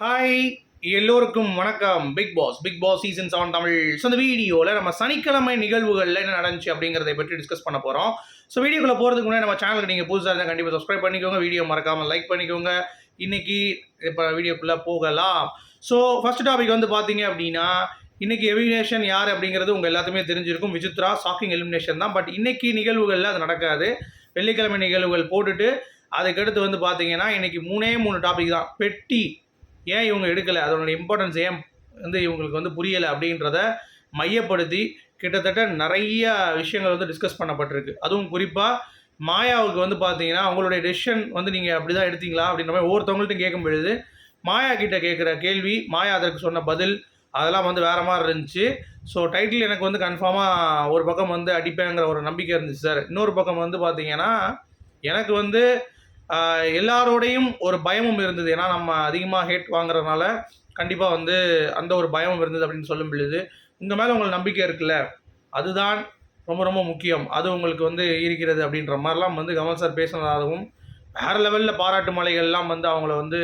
Hi எல்லோருக்கும் வணக்கம். Bigg Boss Bigg Boss season seven Tamil. So இந்த வீடியோவில் நம்ம சனிக்கிழமை நிகழ்வுகளில் என்ன நடந்துச்சு அப்படிங்கிறத பற்றி டிஸ்கஸ் பண்ண போகிறோம் ஸோ வீடியோக்குள்ளே போகிறதுக்கு முன்னாடி நம்ம சேனலுக்கு நீங்கள் புதுசாக இருந்தால் கண்டிப்பாக சப்ஸ்கிரைப் பண்ணிக்கோங்க. வீடியோ மறக்காமல் லைக் பண்ணிக்கோங்க. இன்றைக்கி இப்போ வீடியோக்குள்ளே போகலாம். ஸோ ஃபர்ஸ்ட் டாபிக் வந்து பார்த்தீங்க அப்படின்னா இன்றைக்கி எலிமினேஷன் யார் அப்படிங்கிறது உங்கள் எல்லாத்துக்குமே தெரிஞ்சிருக்கும். விசித்ரா ஷாக்கிங் எலிமினேஷன் தான். பட் இன்றைக்கி நிகழ்வுகளில் அது நடக்காது. வெள்ளிக்கிழமை நிகழ்வுகள் போட்டுட்டு அதுக்கடுத்து வந்து பார்த்தீங்கன்னா இன்றைக்கி மூணே மூணு டாபிக் தான். பெட்டி. ஏன் இவங்க எடுக்கலை? அதனுடைய இம்பார்ட்டன்ஸ் ஏன் வந்து இவங்களுக்கு வந்து புரியலை அப்படின்றத மையப்படுத்தி கிட்டத்தட்ட நிறைய விஷயங்கள் வந்து டிஸ்கஸ் பண்ணப்பட்டிருக்கு. அதுவும் குறிப்பாக மாயாவுக்கு வந்து பார்த்தீங்கன்னா அவங்களுடைய டெசிஷன் வந்து நீங்கள் அப்படி தான் எடுத்தீங்களா அப்படின்ற மாதிரி ஒவ்வொருத்தவங்கள்ட்டும் கேட்கும் பொழுது மாயா கிட்ட கேட்குற கேள்வி மாயா அதற்கு சொன்ன பதில் அதெல்லாம் வந்து வேறு மாதிரி இருந்துச்சு. ஸோ டைட்டில் எனக்கு வந்து கன்ஃபார்மாக ஒரு பக்கம் வந்து அடிப்பேங்கிற ஒரு நம்பிக்கை இருந்துச்சு சார் இன்னொரு பக்கம் வந்து பார்த்தீங்கன்னா எனக்கு வந்து எல்லாரோடையும் ஒரு பயமும் இருந்தது. ஏன்னா நம்ம அதிகமாக ஹேட் வாங்குறதுனால கண்டிப்பாக வந்து அந்த ஒரு பயமும் இருந்தது அப்படின்னு சொல்லும் பொழுது உங்கள் மேலே உங்களுக்கு நம்பிக்கை இருக்குல்ல? அதுதான் ரொம்ப ரொம்ப முக்கியம். அது உங்களுக்கு வந்து இருக்கிறது அப்படின்ற மாதிரிலாம் வந்து கமல் சார் பேசினதாகவும் வேறு லெவலில் பாராட்டு மலைகள்லாம் வந்து அவங்கள வந்து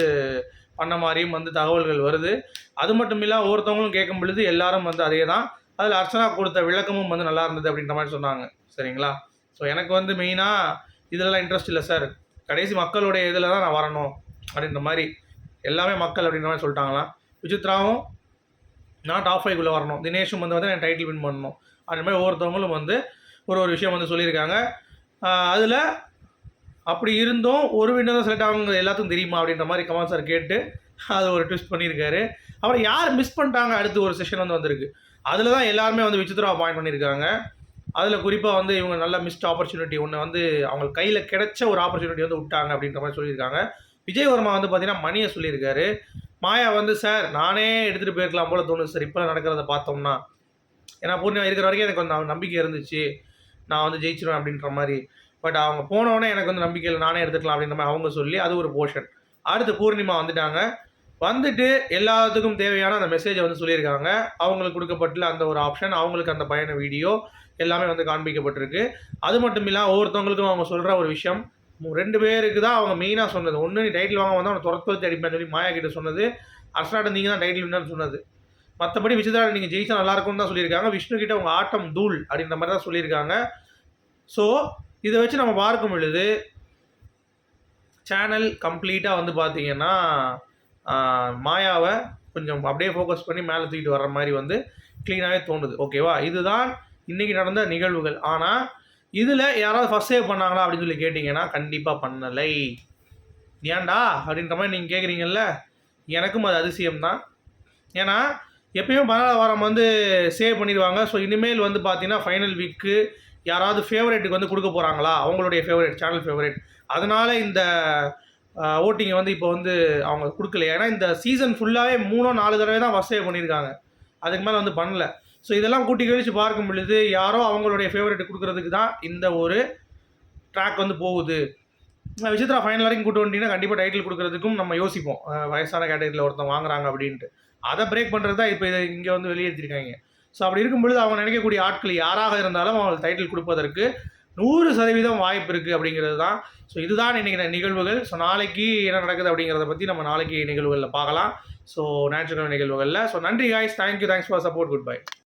பண்ண மாதிரியும் வந்து தகவல்கள் வருது. அது மட்டும் இல்லை ஒவ்வொருத்தவங்களும் கேட்கும் பொழுது எல்லாரும் வந்து அதே தான் அதில் அர்ச்சனா கொடுத்த விளக்கமும் வந்து நல்லா இருந்தது அப்படின்ற மாதிரி சொன்னாங்க. சரிங்களா? ஸோ எனக்கு வந்து மெயினாக இதெல்லாம் இன்ட்ரெஸ்ட் இல்லை சார் கடைசி மக்களுடைய இதில் தான் நான் வரணும் அப்படின்ற மாதிரி எல்லாமே மக்கள் அப்படின்ற மாதிரி சொல்லிட்டாங்களாம். விசித்ராவும் நான் டாப் ஃபைவ்குள்ளே வரணும். தினேஷும் வந்து வந்து என் டைட்டில் வின் பண்ணணும். அந்த மாதிரி ஒவ்வொருத்தவங்களும் வந்து ஒரு ஒரு விஷயம் வந்து சொல்லியிருக்காங்க. அதில் அப்படி இருந்தும் ஒரு வின்னர் தான் செலக்ட் ஆகுங்க எல்லாத்துக்கும் தெரியுமா அப்படின்ற மாதிரி கமல் சார் கேட்டு அது ஒரு ட்விஸ்ட் பண்ணியிருக்காரு. அப்புறம் யார் மிஸ் பண்ணிட்டாங்க அடுத்து ஒரு செஷன் வந்து வந்திருக்கு. அதில் தான் எல்லாருமே வந்து விசித்ரா பாயிண்ட் பண்ணியிருக்காங்க. அதில் குறிப்பாக வந்து இவங்க நல்ல மிஸ்ட் ஆப்பர்ச்சுனிட்டி ஒன்று வந்து அவங்க கையில் கிடைச்ச ஒரு ஆப்பர்ச்சுனிட்டி வந்து விட்டாங்க அப்படின்ற மாதிரி சொல்லியிருக்காங்க. விஜயவர்மா வந்து பார்த்தீங்கன்னா மணியை சொல்லியிருக்காரு. மாயா வந்து சார் நானே எடுத்துகிட்டு போயிருக்கலாம் போல தோணுது சார். இப்போ நடக்கிறத பார்த்தோம்னா. ஏன்னா பூர்ணிமா இருக்கிற வரைக்கும் எனக்கு வந்து நம்பிக்கை இருந்துச்சு. நான் வந்து ஜெயிச்சிருவேன் அப்படின்ற மாதிரி. பட் அவங்க போனோடனே எனக்கு வந்து நம்பிக்கை இல்லை நானே எடுத்துக்கலாம் அப்படின்ற மாதிரி அவங்க சொல்லி அது ஒரு போர்ஷன் அடுத்து பூர்ணிமா வந்துட்டாங்க. வந்துட்டு எல்லாத்துக்கும் தேவையான அந்த மெசேஜை வந்து சொல்லியிருக்காங்க. அவங்களுக்கு கொடுக்கப்பட்டுள்ள அந்த ஒரு ஆப்ஷன் அவங்களுக்கு அந்த பயண வீடியோ எல்லாமே வந்து காண்பிக்கப்பட்டிருக்கு. அது மட்டும் இல்லாமல் ஒவ்வொருத்தவங்களுக்கும் அவங்க சொல்கிற ஒரு விஷயம் ரெண்டு பேருக்கு தான் அவங்க மெயினாக சொன்னது. ஒன்று நீ டைட்டில் வாங்க வந்தால் அவனை துரத்து வச்சு அடிப்பேன் சொல்லி மாயா கிட்ட சொன்னது. அர்ஷனாட்ட நீங்கள் தான் டைட்டில் வின்னு சொன்னது. மற்றபடி விசித்ரா நீங்கள் ஜெயிச்சா நல்லா இருக்கும்னு தான் சொல்லியிருக்காங்க. விஷ்ணு கிட்ட உங்கள் ஆட்டம் தூள் அப்படின்ற மாதிரி தான் சொல்லியிருக்காங்க. ஸோ இதை வச்சு நம்ம பார்க்கும் பொழுது சேனல் கம்ப்ளீட்டாக வந்து பார்த்தீங்கன்னா மாயாவை கொஞ்சம் அப்படியே ஃபோக்கஸ் பண்ணி மேலே தூக்கிட்டு வர்ற மாதிரி வந்து க்ளீனாகவே தோணுது. ஓகேவா இதுதான் இன்றைக்கி நடந்த நிகழ்வுகள். ஆனால் இதில் யாராவது ஃபஸ்ட் சேவ் பண்ணாங்களா அப்படின்னு சொல்லி கேட்டிங்கன்னா கண்டிப்பாக பண்ணலை. ஏன்டா? அப்படின்ற மாதிரி நீங்கள் கேட்குறீங்கல்ல எனக்கும் அது அதிசயம்தான். ஏன்னா எப்பயும் பதினாறு வாரம் வந்து சேவ் பண்ணிடுவாங்க. ஸோ இனிமேல் வந்து பார்த்தீங்கன்னா ஃபைனல் வீக்கு யாராவது ஃபேவரேட்டுக்கு வந்து கொடுக்க போகிறாங்களா அவங்களுடைய ஃபேவரேட் சேனல் ஃபேவரேட் அதனால் இந்த ஓட்டிங்கை வந்து இப்போ வந்து அவங்க கொடுக்கல. ஏன்னா இந்த சீசன் ஃபுல்லாகவே மூணோ நாலு தடவை தான் ஃபஸ்ட் சேவ் பண்ணியிருக்காங்க. அதுக்கு மேலே வந்து பண்ணல. ஸோ இதெல்லாம் கூட்டி கழிச்சு பார்க்கும் பொழுது யாரோ அவங்களுடைய ஃபேவரட் கொடுக்கறதுக்கு தான் இந்த ஒரு ட்ராக் வந்து போகுது. விசித்ரா ஃபைனல் வரைக்கும் கூட்டு வந்துட்டீங்கன்னா கண்டிப்பாக டைட்டில் கொடுக்குறதுக்கும் நம்ம யோசிப்போம். வயசான கேட்டகரியில் ஒருத்தன் வாங்குறாங்க அப்படின்ட்டு. அதை பிரேக் பண்ணுறது தான் இப்போ இதை இங்கே வந்து வெளியேற்றிருக்காங்க. ஸோ அப்படி இருக்கும் பொழுது அவங்க நினைக்கக்கூடிய ஆட்கள் யாராக இருந்தாலும் அவங்களுக்கு டைட்டில் கொடுப்பதற்கு நூறு சதவீதம் வாய்ப்பு இருக்குது அப்படிங்கிறது தான். ஸோ இதுதான் இன்றைக்கி நிகழ்வுகள். ஸோ நாளைக்கு என்ன நடக்குது அப்படிங்கிறத பற்றி நம்ம நாளைக்கு நிகழ்வுகளில் பார்க்கலாம். ஸோ ஞாயிற்றுக்கிழமை நிகழ்வுகளில். ஸோ நன்றி guys thank you thanks for support good bye